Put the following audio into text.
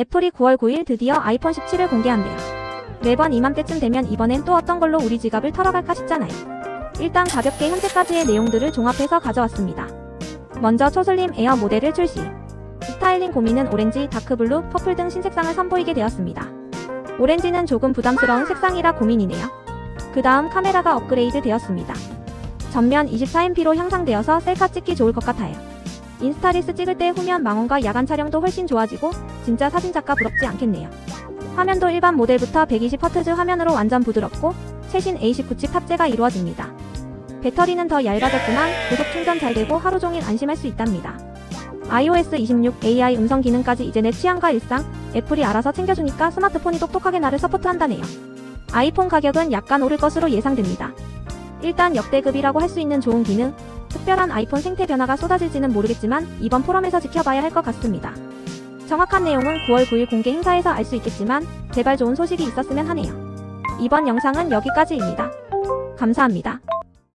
애플이 9월 9일 드디어 아이폰 17을 공개한대요. 매번 이맘때쯤 되면 이번엔 또 어떤 걸로 우리 지갑을 털어갈까 싶잖아요. 일단 가볍게 현재까지의 내용들을 종합해서 가져왔습니다. 먼저 초슬림 에어 모델을 출시. 스타일링 고민은 오렌지, 다크블루, 퍼플 등 신색상을 선보이게 되었습니다. 오렌지는 조금 부담스러운 색상이라 고민이네요. 그 다음 카메라가 업그레이드 되었습니다. 전면 24MP로 향상되어서 셀카 찍기 좋을 것 같아요. 인스타릴스 찍을 때 후면 망원과 야간 촬영도 훨씬 좋아지고 진짜 사진작가 부럽지 않겠네요. 화면도 일반 모델부터 120Hz 화면으로 완전 부드럽고 최신 A19 칩 탑재가 이루어집니다. 배터리는 더 얇아졌지만 고속 충전 잘 되고 하루 종일 안심할 수 있답니다. iOS 26 AI 음성 기능까지 이제 내 취향과 일상, 애플이 알아서 챙겨주니까 스마트폰이 똑똑하게 나를 서포트한다네요. 아이폰 가격은 약간 오를 것으로 예상됩니다. 일단 역대급이라고 할 수 있는 좋은 기능, 특별한 아이폰 생태 변화가 쏟아질지는 모르겠지만 이번 포럼에서 지켜봐야 할 것 같습니다. 정확한 내용은 9월 9일 공개 행사에서 알 수 있겠지만 제발 좋은 소식이 있었으면 하네요. 이번 영상은 여기까지입니다. 감사합니다.